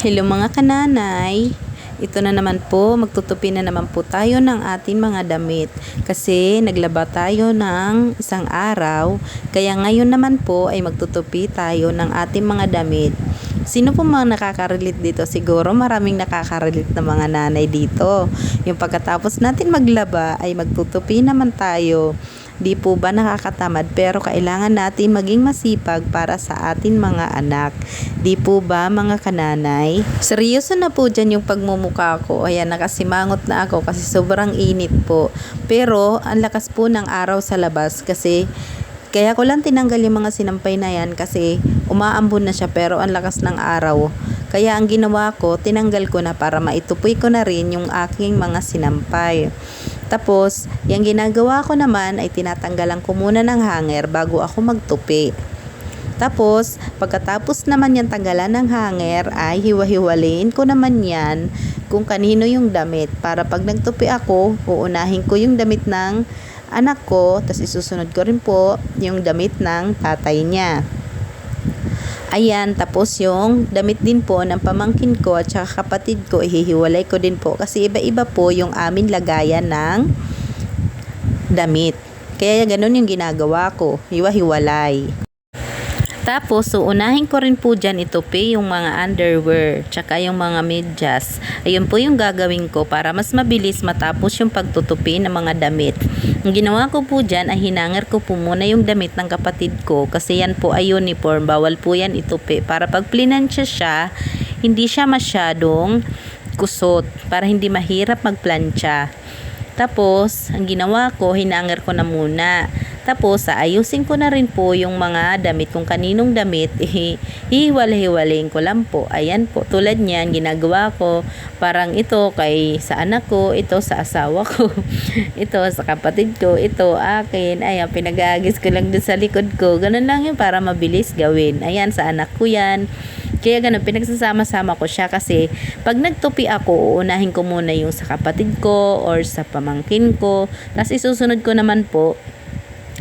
Hello mga kananay! Ito na naman po, magtutupi na naman po tayo ng ating mga damit. Kasi naglaba tayo ng isang araw, kaya ngayon naman po ay magtutupi tayo ng ating mga damit. Sino po mga nakaka-relate dito? Siguro maraming nakaka-relate na mga nanay dito. Yung pagkatapos natin maglaba ay magtutupi naman tayo. Di po ba nakakatamad pero kailangan natin maging masipag para sa atin mga anak. Di po ba mga kananay? Seryoso na po dyan yung pagmumuka ko. Ayan, nakasimangot na ako kasi sobrang init po. Pero ang lakas po ng araw sa labas kasi kaya ko lang tinanggal yung mga sinampay na yan kasi umaambon na siya pero ang lakas ng araw. Kaya ang ginawa ko, tinanggal ko na para maitupoy ko na rin yung aking mga sinampay. Tapos, yung ginagawa ko naman ay tinatanggalan ko muna ng hanger bago ako magtupi. Tapos, pagkatapos naman yan tanggalan ng hanger, ay hiwa-hiwalayin ko naman yan kung kanino yung damit. Para pag nagtupi ako, uunahin ko yung damit ng anak ko, tapos isusunod ko rin po yung damit ng tatay niya. Ayan, tapos yung damit din po ng pamangkin ko at saka kapatid ko, ihihiwalay ko din po kasi iba-iba po yung amin lagayan ng damit. Kaya ganun yung ginagawa ko, hiwa-hiwalay. Tapos, so unahin ko rin po dyan itupi yung mga underwear, tsaka yung mga medyas. Ayun po yung gagawin ko para mas mabilis matapos yung pagtutupi ng mga damit. Ang ginawa ko po dyan ay hinanger ko po muna yung damit ng kapatid ko kasi yan po ay uniform, bawal po yan itupi. Para pag plinansya siya, hindi siya masyadong kusot para hindi mahirap magplansya. Tapos, ang ginawa ko, hinanger ko na muna. Tapos, ayusin ko na rin po yung mga damit. Kung kaninong damit, eh, hihiwalay-hiwalayin ko lang po. Ayan po, tulad niyan, ginagawa ko. Parang ito kay sa anak ko, ito sa asawa ko, ito sa kapatid ko, ito akin. Ayan, pinagagis ko lang dun sa likod ko. Ganun lang yun para mabilis gawin. Ayan, sa anak ko yan. Kaya ganun, pinagsasama-sama ko siya kasi pag nagtupi ako, uunahin ko muna yung sa kapatid ko or sa pamangkin ko. Tapos isusunod ko naman po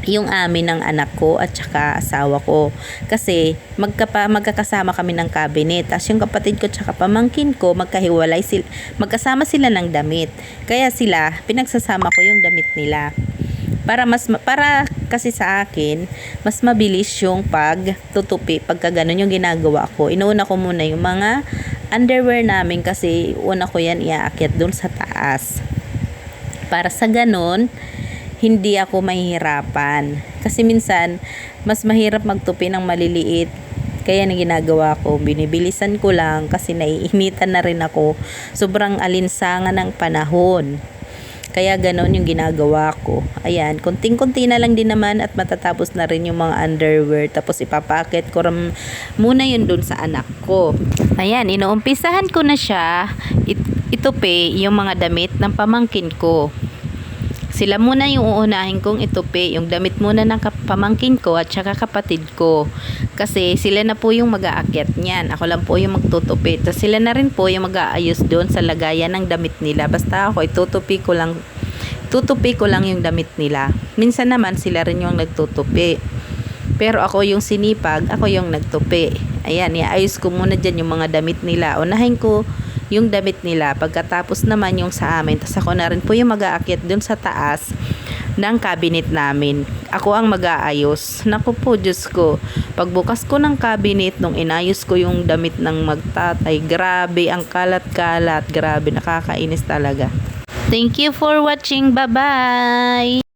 yung amin ng anak ko at saka asawa ko. Kasi magkapa, magkakasama kami ng cabinet. Tapos yung kapatid ko at saka pamangkin ko, magkahiwalay sila, magkasama sila ng damit. Kaya sila, pinagsasama ko yung damit nila para mas para kasi sa akin mas mabilis yung pagtutupi pagka ganun yung ginagawa ko inuuna ko muna yung mga underwear namin kasi una ko yan iaakyat dun sa taas para sa ganun hindi ako mahihirapan kasi minsan mas mahirap magtupi ng maliliit kaya na ginagawa ko, binibilisan ko lang kasi naiinitan na rin ako. Sobrang alinsangan ng panahon. Kaya ganon yung ginagawa ko. Ayan, konting-konti na lang din naman at matatapos na rin yung mga underwear. Tapos ipapakit ko ram muna yun dun sa anak ko. Ayan, inuumpisahan ko na siya it, itupi yung mga damit ng pamangkin ko. Sila muna yung uunahin kong itupi, yung damit muna ng pamangkin ko at saka kapatid ko. Kasi sila na po yung mag-aakyat niyan. Ako lang po yung magtutupi. Tapos sila na rin po yung mag-aayos doon sa lagayan ng damit nila. Basta ako, itutupi ko lang tutupi ko lang yung damit nila. Minsan naman sila rin yung nagtutupi. Pero ako yung sinipag, ako yung nagtupi. Ayan, iayos ko muna dyan yung mga damit nila. Unahin ko yung damit nila. Pagkatapos naman yung sa amin. Tapos ako na rin po yung mag-aakyat dun sa taas ng cabinet namin. Ako ang mag-aayos. Naku po, Diyos ko. Pagbukas ko ng cabinet, nung inayos ko yung damit ng magtatay, grabe, ang kalat-kalat. Grabe, nakakainis talaga. Thank you for watching. Bye-bye!